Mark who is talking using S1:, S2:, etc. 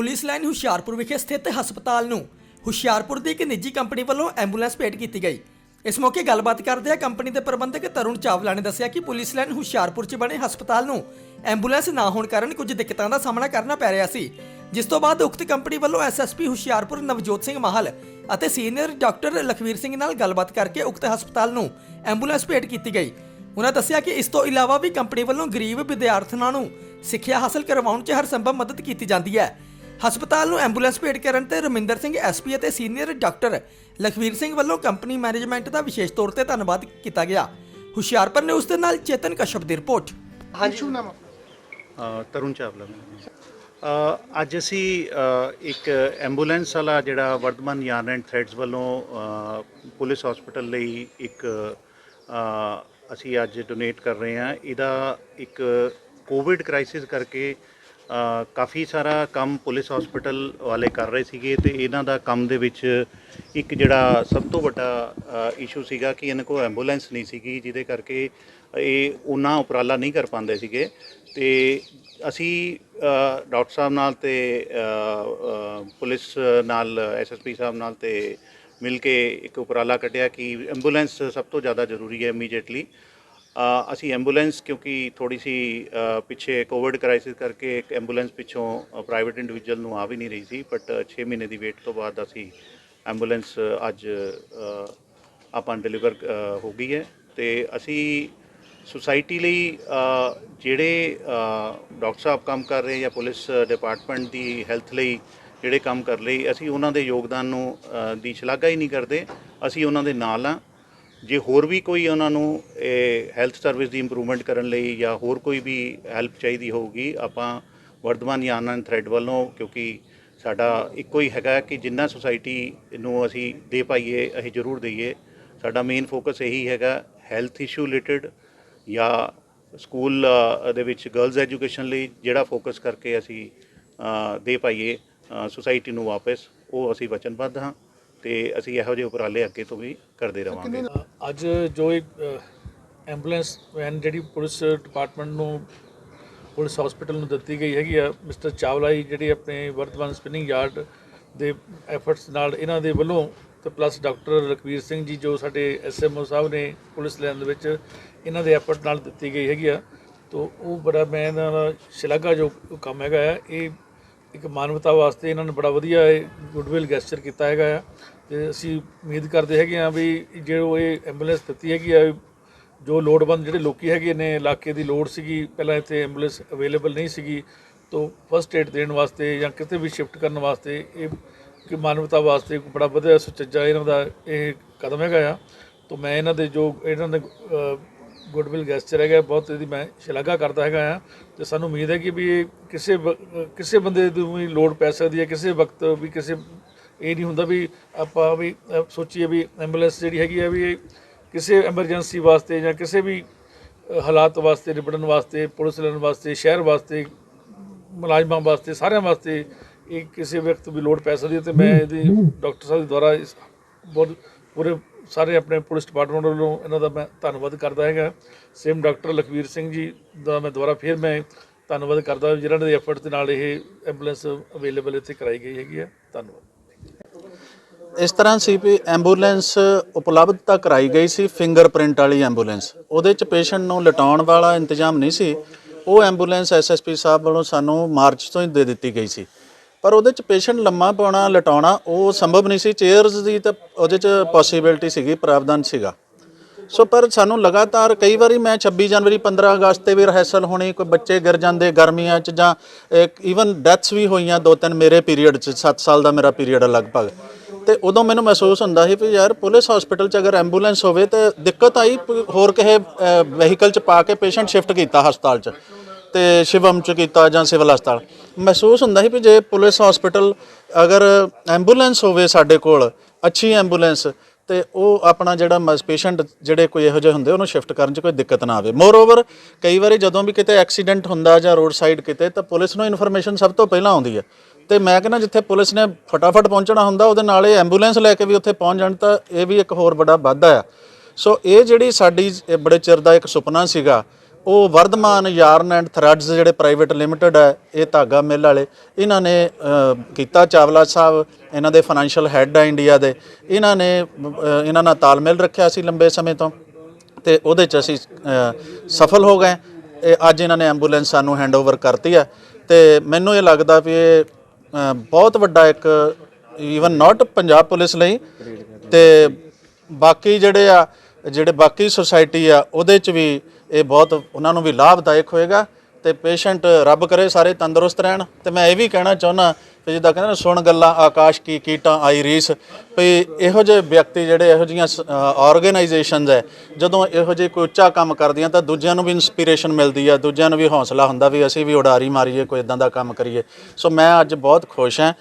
S1: Police line Hoshiarpur ਵਿਖੇ ਸਥਿਤ ਹਸਪਤਾਲ ਨੂੰ ਹੁਸ਼ਿਆਰਪੁਰ ਦੀ ਇੱਕ ਨਿੱਜੀ ਕੰਪਨੀ ਵੱਲੋਂ ਐਂਬੂਲੈਂਸ ਭੇਟ ਕੀਤੀ ਗਈ। ਇਸ ਮੌਕੇ ਗੱਲਬਾਤ ਕਰਦਿਆਂ ਕੰਪਨੀ ਦੇ ਪ੍ਰਬੰਧਕ ਤਰੁਣ ਚਾਵਲਾ ਨੇ ਦੱਸਿਆ ਕਿ ਪੁਲਿਸ ਲਾਈਨ ਹੁਸ਼ਿਆਰਪੁਰ 'ਚ ਬਣੇ ਹਸਪਤਾਲ ਨੂੰ ਐਂਬੂਲੈਂਸ ਨਾ ਹੋਣ ਕਾਰਨ ਕੁਝ ਦਿੱਕਤਾਂ ਦਾ ਸਾਹਮਣਾ ਕਰਨਾ ਪੈ ਰਿਹਾ ਸੀ। ਜਿਸ ਤੋਂ ਬਾਅਦ ਉਕਤ ਕੰਪਨੀ ਵੱਲੋਂ ਐਸਐਸਪੀ ਹੁਸ਼ਿਆਰਪੁਰ ਨਵਜੋਤ ਸਿੰਘ ਮਾਹਲ ਅਤੇ ਸੀਨੀਅਰ ਡਾਕਟਰ ਲਖਵੀਰ ਸਿੰਘ ਨਾਲ ਗੱਲਬਾਤ ਕਰਕੇ ਉਕਤ ਹਸਪਤਾਲ ਨੂੰ ਐਂਬੂਲੈਂਸ ਭੇਟ ਕੀਤੀ ਗਈ। ਉਹਨਾਂ ਦੱਸਿਆ ਕਿ ਇਸ ਤੋਂ ਇਲਾਵਾ ਵੀ ਕੰਪਨੀ ਵੱਲੋਂ ਗਰੀਬ ਵਿਦਿਆਰਥਣਾਂ ਨੂੰ ਸਿੱਖਿਆ ਹਾਸਲ ਕਰਵਾਉਣ 'ਚ ਹਰ ਸੰਭਵ ਮਦਦ ਕੀਤੀ ਜਾਂਦੀ ਹੈ। ਹਸਪਤਾਲ ਨੂੰ ਐਂਬੂਲੈਂਸ ਭੇਟ ਕਰਨ ਤੇ ਰਮਿੰਦਰ ਸਿੰਘ ਐਸਪੀ ਅਤੇ ਸੀਨੀਅਰ ਡਾਕਟਰ ਲਖਵੀਰ ਸਿੰਘ ਵੱਲੋਂ ਕੰਪਨੀ ਮੈਨੇਜਮੈਂਟ ਦਾ ਵਿਸ਼ੇਸ਼ ਤੌਰ ਤੇ ਧੰਨਵਾਦ ਕੀਤਾ ਗਿਆ। ਹੁਸ਼ਿਆਰਪੁਰ ਨੇ ਉਸ ਦੇ ਨਾਲ ਚੇਤਨ ਕਸ਼ਪ ਦੀ ਰਿਪੋਰਟ।
S2: ਹਾਂਜੀ। ਸ਼ੁਭ ਨਾਮ
S3: ਅ, ਤਰੁਣ ਚਾਵਲਾ ਅ, ਅੱਜ ਅਸੀਂ ਅ, ਇੱਕ ਐਂਬੂਲੈਂਸ ਵਾਲਾ ਜਿਹੜਾ ਵਰਧਮਾਨ ਯਾਰਨ ਐਂਡ ਥ੍ਰੈਡਸ ਵੱਲੋਂ ਅ, ਪੁਲਿਸ ਹਸਪੀਟਲ ਲਈ ਇੱਕ ਅ, ਅਸੀਂ ਅੱਜ ਡੋਨੇਟ ਕਰ ਰਹੇ ਹਾਂ। ਇਹਦਾ ਇੱਕ ਕੋਵਿਡ ਕ੍ਰਾਈਸਿਸ ਕਰਕੇ ਕਾਫੀ ਸਾਰਾ ਕੰਮ ਪੁਲਿਸ ਹਸਪੀਟਲ ਵਾਲੇ ਕਰ ਰਹੇ ਸੀਗੇ ਤੇ ਇਹਨਾਂ ਦਾ ਕੰਮ ਦੇ ਵਿੱਚ ਇੱਕ ਜਿਹੜਾ ਸਭ ਤੋਂ ਵੱਡਾ ਇਸ਼ੂ ਸੀਗਾ ਕਿ ਇਹਨਾਂ ਕੋਲ ਐਂਬੂਲੈਂਸ ਨਹੀਂ ਸੀਗੀ ਜਿਹਦੇ ਕਰਕੇ ਇਹ ਉਹਨਾਂ ਉਪਰਾਲਾ ਨਹੀਂ ਕਰ ਪਾਉਂਦੇ ਸੀਗੇ। ਤੇ ਅਸੀਂ ਡਾਕਟਰ ਸਾਹਿਬ ਨਾਲ ਤੇ ਅ, ਅ, ਪੁਲਿਸ ਨਾਲ ਐਸਐਸਪੀ ਸਾਹਿਬ ਨਾਲ ਤੇ ਮਿਲ ਕੇ ਇੱਕ ਉਪਰਾਲਾ ਕੱਢਿਆ ਕਿ ਐਂਬੂਲੈਂਸ ਸਭ ਤੋਂ ਜ਼ਿਆਦਾ ਜ਼ਰੂਰੀ ਹੈ ਇਮੀਡੀਏਟਲੀ ਅਸੀਂ ਐਂਬੂਲੈਂਸ ਕਿਉਂਕਿ ਥੋੜੀ ਸੀ ਪਿੱਛੇ ਕੋਵਿਡ ਕ੍ਰਾਈਸਿਸ ਕਰਕੇ ਇੱਕ ਐਂਬੂਲੈਂਸ ਪਿੱਛੋਂ ਪ੍ਰਾਈਵੇਟ ਇੰਡੀਵਿਜੂਅਲ ਨੂੰ ਆ ਵੀ ਨਹੀਂ ਰਹੀ ਸੀ ਬਟ 6 ਮਹੀਨੇ ਦੀ ਵੇਟ ਤੋਂ ਬਾਅਦ ਅਸੀਂ ਐਂਬੂਲੈਂਸ ਅੱਜ ਆਪਾਂ ਡਿਲੀਵਰ ਹੋ ਗਈ ਹੈ। ਤੇ ਅਸੀਂ ਸੁਸਾਇਟੀ ਲਈ ਜਿਹੜੇ ਡਾਕਟਰ ਸਾਹਿਬ ਕੰਮ ਕਰ ਰਹੇ ਜਾਂ ਪੁਲਿਸ ਡਿਪਾਰਟਮੈਂਟ ਦੀ ਹੈਲਥ ਲਈ ਜਿਹੜੇ ਕੰਮ ਕਰ ਲਈ, ਅਸੀਂ ਉਹਨਾਂ ਦੇ ਯੋਗਦਾਨ ਨੂੰ ਦੀ ਸ਼ਲਾਘਾ ਹੀ ਨਹੀਂ ਕਰਦੇ। ਅਸੀਂ ਉਹਨਾਂ ਦੇ ਨਾਲ ਆ ਜੇ ਹੋਰ ਵੀ ਕੋਈ ਉਹਨਾਂ ਨੂੰ, ਇਹ ਹੈਲਥ ਸਰਵਿਸ ਦੀ ਇੰਪਰੂਵਮੈਂਟ ਕਰਨ ਲਈ ਜਾਂ ਹੋਰ ਕੋਈ ਵੀ ਹੈਲਪ ਚਾਹੀਦੀ ਹੋਊਗੀ, ਆਪਾਂ ਵਰਧਮਾਨ ਯਾਨ ਐਂਡ ਥ੍ਰੈਡ ਵੱਲੋਂ, ਕਿਉਂਕਿ ਸਾਡਾ ਇੱਕੋ ਹੀ ਹੈਗਾ ਕਿ ਜਿੰਨਾ ਸੁਸਾਇਟੀ ਨੂੰ ਅਸੀਂ ਦੇ ਪਾਈਏ, ਅਸੀਂ ਜ਼ਰੂਰ ਦਈਏ। ਸਾਡਾ ਮੇਨ ਫੋਕਸ ਇਹੀ ਹੈਗਾ ਹੈਲਥ ਇਸ਼ੂ ਰਿਲੇਟਡ ਜਾਂ ਸਕੂਲ ਦੇ ਵਿੱਚ ਗਰਲਸ ਐਜੂਕੇਸ਼ਨ ਲਈ ਜਿਹੜਾ ਫੋਕਸ ਕਰਕੇ ਅਸੀਂ ਦੇ ਪਾਈਏ ਸੁਸਾਇਟੀ ਨੂੰ ਵਾਪਸ, ਉਹ ਅਸੀਂ ਵਚਨਬੱਧ ਹਾਂ। ਤੇ ਅਸੀਂ ਇਹੋ ਜਿਹੇ ਉਪਰਾਲੇ ਅੱਗੇ ਤੋਂ ਵੀ ਕਰਦੇ ਰਵਾਂਗੇ।
S4: ਅੱਜ ਜੋ ਇੱਕ ਐਂਬੂਲੈਂਸ ਵੈਨ ਜਿਹੜੀ ਪੁਲਿਸ ਡਿਪਾਰਟਮੈਂਟ ਨੂੰ ਪੁਲਿਸ ਹਸਪੀਟਲ ਨੂੰ ਦਿੱਤੀ ਗਈ ਹੈਗੀ ਆ ਮਿਸਟਰ ਚਾਵਲਾ ਜੀ ਜਿਹੜੇ ਆਪਣੇ ਵਰਤਮਾਨ ਸਪਿਨਿੰਗ ਯਾਰਡ ਦੇ ਐਫਰਟਸ ਨਾਲ ਇਹਨਾਂ ਦੇ ਵੱਲੋਂ ਤੇ ਪਲੱਸ ਡਾਕਟਰ ਲਖਵੀਰ ਸਿੰਘ ਜੀ ਜੋ ਸਾਡੇ ਐਸਐਮਓ ਸਾਹਿਬ ਨੇ ਪੁਲਿਸ ਲਾਈਨ ਦੇ ਵਿੱਚ ਇਹਨਾਂ ਦੇ ਐਫਰਟ ਨਾਲ ਦਿੱਤੀ ਗਈ ਹੈਗੀ ਆ ਤੋ ਉਹ ਬੜਾ ਮੈਂ ਇਹਨਾਂ ਦਾ ਸ਼ਲਾਘਾ ਜੋ ਕੰਮ ਹੈਗਾ ਇਹ ਇੱਕ ਮਾਨਵਤਾ ਵਾਸਤੇ ਇਹਨਾਂ ਨੇ ਬੜਾ ਵਧੀਆ ਇਹ ਗੁੱਡਵਿਲ ਗੈਸਚਰ ਕੀਤਾ ਹੈਗਾ ਆ। ਤੇ ਅਸੀਂ ਉਮੀਦ ਕਰਦੇ ਹੈਗੇ ਆ ਵੀ ਜੋ ਇਹ ਐਂਬੂਲੈਂਸ ਦਿੱਤੀ ਹੈਗੀ ਆ, ਜੋ ਲੋੜਵੰਦ ਜਿਹੜੇ ਲੋਕੀ ਹੈਗੇ ਨੇ, ਇਲਾਕੇ ਦੀ ਲੋੜ ਸੀਗੀ, ਪਹਿਲਾਂ ਇੱਥੇ ਐਂਬੂਲੈਂਸ ਅਵੇਲੇਬਲ ਨਹੀਂ ਸੀਗੀ, ਤੋਂ ਫਸਟ ਏਡ ਦੇਣ ਵਾਸਤੇ ਜਾਂ ਕਿਤੇ ਵੀ ਸ਼ਿਫਟ ਕਰਨ ਵਾਸਤੇ ਇਹ ਕਿ ਮਾਨਵਤਾ ਵਾਸਤੇ ਇੱਕ ਬੜਾ ਵਧੀਆ ਸੁਚੱਜਾ ਇਹਨਾਂ ਦਾ ਇਹ ਕਦਮ ਹੈਗਾ ਆ। ਤੋਂ ਮੈਂ ਇਹਨਾਂ ਦੇ ਜੋ, ਇਹਨਾਂ ਦੇ ਗੁੱਡਵਿਲ ਗੈਸਚਰ ਹੈਗਾ ਬਹੁਤ ਇਹਦੀ ਮੈਂ ਸ਼ਲਾਘਾ ਕਰਦਾ ਹੈਗਾ ਆ ਤੇ ਸਾਨੂੰ ਉਮੀਦ ਹੈ ਕਿ ਵੀ ਕਿਸੇ ਕਿਸੇ ਬੰਦੇ ਨੂੰ ਵੀ ਲੋੜ ਪੈ ਸਕਦੀ ਹੈ ਕਿਸੇ ਵਕਤ ਵੀ ਕਿਸੇ ਇਹ ਨਹੀਂ ਹੁੰਦਾ ਵੀ ਆਪਾਂ ਵੀ ਸੋਚੀਏ ਵੀ ਐਂਬੂਲੈਂਸ ਜਿਹੜੀ ਹੈਗੀ ਆ ਵੀ ਕਿਸੇ ਐਮਰਜੈਂਸੀ ਵਾਸਤੇ ਜਾਂ ਕਿਸੇ ਵੀ ਹਾਲਾਤ ਵਾਸਤੇ ਨਿਬੜਨ ਵਾਸਤੇ ਪੁਲਿਸ ਲੈਣ ਵਾਸਤੇ ਸ਼ਹਿਰ ਵਾਸਤੇ ਮੁਲਾਜ਼ਮਾਂ ਵਾਸਤੇ ਸਾਰਿਆਂ ਵਾਸਤੇ ਇਹ ਕਿਸੇ ਵਕਤ ਵੀ ਲੋੜ ਪੈ ਸਕਦੀ ਹੈ ਤੇ ਮੈਂ ਇਹਦੀ ਡਾਕਟਰ ਸਾਹਿਬ ਦੁਆਰਾ ਬਹੁਤ ਪੂਰੇ ਸਾਰੇ ਆਪਣੇ ਪੁਲਿਸ ਡਿਪਾਰਟਮੈਂਟ ਵੱਲੋਂ ਇਹਨਾਂ ਦਾ ਮੈਂ ਧੰਨਵਾਦ ਕਰਦਾ ਹੈਗਾ। ਸੇਮ ਡਾਕਟਰ ਲਖਵੀਰ ਸਿੰਘ ਜੀ ਦਾ ਮੈਂ ਦੁਬਾਰਾ ਫਿਰ ਮੈਂ ਧੰਨਵਾਦ ਕਰਦਾ, ਜਿਨ੍ਹਾਂ ਦੇ ਐਫਰਟ ਦੇ ਨਾਲ ਇਹ ਐਂਬੂਲੈਂਸ ਅਵੇਲੇਬਲ ਇੱਥੇ ਕਰਾਈ ਗਈ ਹੈਗੀ ਹੈ। ਧੰਨਵਾਦ।
S2: ਇਸ ਤਰ੍ਹਾਂ ਸੀ ਵੀ ਐਂਬੂਲੈਂਸ ਉਪਲਬਧਤਾ ਕਰਾਈ ਗਈ ਸੀ ਫਿੰਗਰਪ੍ਰਿੰਟ ਵਾਲੀ ਐਂਬੂਲੈਂਸ ਉਹਦੇ ਚ ਪੇਸ਼ੈਂਟ ਨੂੰ ਲਟਾਉਣ ਵਾਲਾ ਇੰਤਜ਼ਾਮ ਨਹੀਂ ਸੀ। ਉਹ ਐਂਬੂਲੈਂਸ ਐਸਐਸਪੀ ਸਾਹਿਬ ਵੱਲੋਂ ਸਾਨੂੰ ਮਾਰਚ ਤੋਂ ਹੀ ਦੇ ਦਿੱਤੀ ਗਈ ਸੀ। ਪਰ ਉਹਦੇ ਚ ਪੇਸ਼ੈਂਟ ਲੰਮਾ ਪਾਉਣਾ, ਲਟਾਉਣਾ, ਉਹ ਸੰਭਵ ਨਹੀਂ ਸੀ। ਚੇਅਰਸ ਦੀ ਤਾਂ ਉਹਦੇ ਚ ਪੋਸੀਬਿਲਿਟੀ ਸੀਗੀ, ਪ੍ਰਾਵਧਾਨ ਸੀਗਾ। ਸੋ ਪਰ ਸਾਨੂੰ ਲਗਾਤਾਰ ਕਈ ਵਾਰੀ ਮੈਂ 26 ਜਨਵਰੀ 15 ਅਗਸਤ ਤੇ ਵੀ ਰਿਹਰਸਲ ਹੋਣੀ, ਕੋਈ ਬੱਚੇ ਗਿਰ ਜਾਂਦੇ ਗਰਮੀਆਂ ਚ ਜਾਂ ਈਵਨ ਡੈਥਸ ਵੀ ਹੋਈਆਂ ਦੋ ਤਿੰਨ ਮੇਰੇ ਪੀਰੀਅਡ ਚ 7 ਸਾਲ ਦਾ ਮੇਰਾ ਪੀਰੀਅਡ ਹੈ ਲਗਭਗ। ਤੇ ਉਦੋਂ ਮੈਨੂੰ ਮਹਿਸੂਸ ਹੁੰਦਾ ਸੀ ਵੀ ਯਾਰ, ਪੁਲਿਸ ਹਸਪੀਟਲ ਚ ਅਗਰ ਐਂਬੂਲੈਂਸ ਹੋਵੇ ਤੇ ਦਿੱਕਤ ਆਈ, ਹੋਰ ਕਿਸੇ ਵਹੀਕਲ ਚ ਪਾ ਕੇ ਪੇਸ਼ੈਂਟ ਸ਼ਿਫਟ ਕੀਤਾ ਹਸਪਤਾਲ ਚ। ਤੇ ਸ਼ਿਵਮ ਚ ਕੀਤਾ ਜਾਂ ਸਿਵਲ ਹਸਪਤਾਲ। ਮਹਿਸੂਸ ਹੁੰਦਾ ਸੀ ਵੀ ਜੇ ਪੁਲਿਸ ਹਸਪੀਟਲ ਅਗਰ ਐਂਬੂਲੈਂਸ ਹੋਵੇ ਸਾਡੇ ਕੋਲ, ਅੱਛੀ ਐਂਬੂਲੈਂਸ ਤੇ ਉਹ ਆਪਣਾ ਜਿਹੜਾ ਪੇਸ਼ੈਂਟ ਜਿਹੜੇ ਕੋਈ ਇਹੋ ਜਿਹੇ ਹੁੰਦੇ, ਉਹਨੂੰ ਸ਼ਿਫਟ ਕਰਨ 'ਚ ਕੋਈ ਦਿੱਕਤ ਨਾ ਆਵੇ। ਮੋਰ ਓਵਰ ਕਈ ਵਾਰੀ ਜਦੋਂ ਵੀ ਕਿਤੇ ਐਕਸੀਡੈਂਟ ਹੁੰਦਾ ਜਾਂ ਰੋਡ ਸਾਈਡ ਕਿਤੇ, ਤਾਂ ਪੁਲਿਸ ਨੂੰ ਇਨਫੋਰਮੇਸ਼ਨ ਸਭ ਤੋਂ ਪਹਿਲਾਂ ਆਉਂਦੀ ਹੈ। ਤੇ ਮੈਂ ਕਹਿੰਦਾ ਜਿੱਥੇ ਪੁਲਿਸ ਨੇ ਫਟਾਫਟ ਪਹੁੰਚਣਾ ਹੁੰਦਾ, ਉਹਦੇ ਨਾਲ ਇਹ ਐਂਬੂਲੈਂਸ ਲੈ ਕੇ ਵੀ ਉੱਥੇ ਪਹੁੰਚ ਜਾਣ, ਤਾਂ ਇਹ ਵੀ ਇੱਕ ਹੋਰ ਬੜਾ ਵਾਧਾ ਆ। ਸੋ ਇਹ ਜਿਹੜੀ ਸਾਡੀ ਬੜੇ ਚਿਰ ਦਾ ਇੱਕ ਸੁਪਨਾ ਸੀਗਾ ਉਹ ਵਰਧਮਾਨ ਯਾਰਨ ਐਂਡ ਥਰੈਡਸ ਜਿਹੜੇ ਪ੍ਰਾਈਵੇਟ ਲਿਮਟਿਡ ਹੈ, ਇਹ ਧਾਗਾ ਮਿੱਲ ਵਾਲੇ, ਇਹਨਾਂ ਨੇ ਕੀਤਾ ਚਾਵਲਾ ਸਾਹਿਬ, ਇਹਨਾਂ ਦੇ ਫਾਈਨੈਂਸ਼ੀਅਲ ਹੈੱਡ ਆ ਇੰਡੀਆ ਦੇ, ਇਹਨਾਂ ਨੇ ਇਹਨਾਂ ਨਾਲ ਤਾਲਮੇਲ ਰੱਖਿਆ ਸੀ ਲੰਬੇ ਸਮੇਂ ਤੋਂ ਤੇ ਉਹਦੇ ਚ ਅਸੀਂ ਸਫਲ ਹੋ ਗਏ। ਇਹ ਅੱਜ ਇਹਨਾਂ ਨੇ ਐਂਬੂਲੈਂਸ ਸਾਨੂੰ ਹੈਂਡਓਵਰ ਕਰਤੀ ਹੈ ਤੇ ਮੈਨੂੰ ਇਹ ਲੱਗਦਾ ਵੀ ਇਹ ਬਹੁਤ ਵੱਡਾ ਇੱਕ ਈਵਨ ਨਾਟ ਪੰਜਾਬ ਪੁਲਿਸ ਲਈ ਤੇ ਬਾਕੀ ਜਿਹੜੇ ਆ, ਜਿਹੜੇ ਬਾਕੀ ਸੁਸਾਇਟੀ ਆ, ਉਹਦੇ ਚ ਵੀ ਇਹ ਬਹੁਤ ਉਹਨਾਂ ਨੂੰ ਵੀ ਲਾਭਦਾਇਕ ਹੋਏਗਾ ਤੇ ਪੇਸ਼ੈਂਟ ਰੱਬ ਕਰੇ, ਸਾਰੇ ਤੰਦਰੁਸਤ ਰਹਿਣ। ਤੇ ਮੈਂ ਇਹ ਵੀ ਕਹਿਣਾ ਚਾਹੁੰਦਾ ਕਿ ਜਿੱਦਾਂ ਕਹਿੰਦੇ ਨੇ, ਸੁਣ ਗੱਲਾਂ, ਆਕਾਸ਼ ਕੀ ਕੀਟਾਂ, ਆਈ ਰੀਸ। ਵੀ ਇਹੋ ਜਿਹੇ ਵਿਅਕਤੀ ਜਿਹੜੇ ਇਹੋ ਜਿਹੀਆਂ ਆਰਗੇਨਾਈਜੇਸ਼ਨਸ ਹੈ ਜਦੋਂ ਇਹੋ ਜਿਹੇ ਕੋਈ ਉੱਚਾ ਕੰਮ ਕਰਦੀਆਂ ਤਾਂ ਦੂਜਿਆਂ ਨੂੰ ਵੀ ਇਨਸਪੀਰੇਸ਼ਨ ਮਿਲਦੀ ਆ, ਦੂਜਿਆਂ ਨੂੰ ਵੀ ਹੌਸਲਾ ਹੁੰਦਾ ਵੀ ਅਸੀਂ ਵੀ ਉਡਾਰੀ ਮਾਰੀਏ, ਕੋਈ ਇਦਾਂ ਦਾ ਕੰਮ ਕਰੀਏ। ਸੋ ਮੈਂ ਅੱਜ ਬਹੁਤ ਖੁਸ਼ ਹਾਂ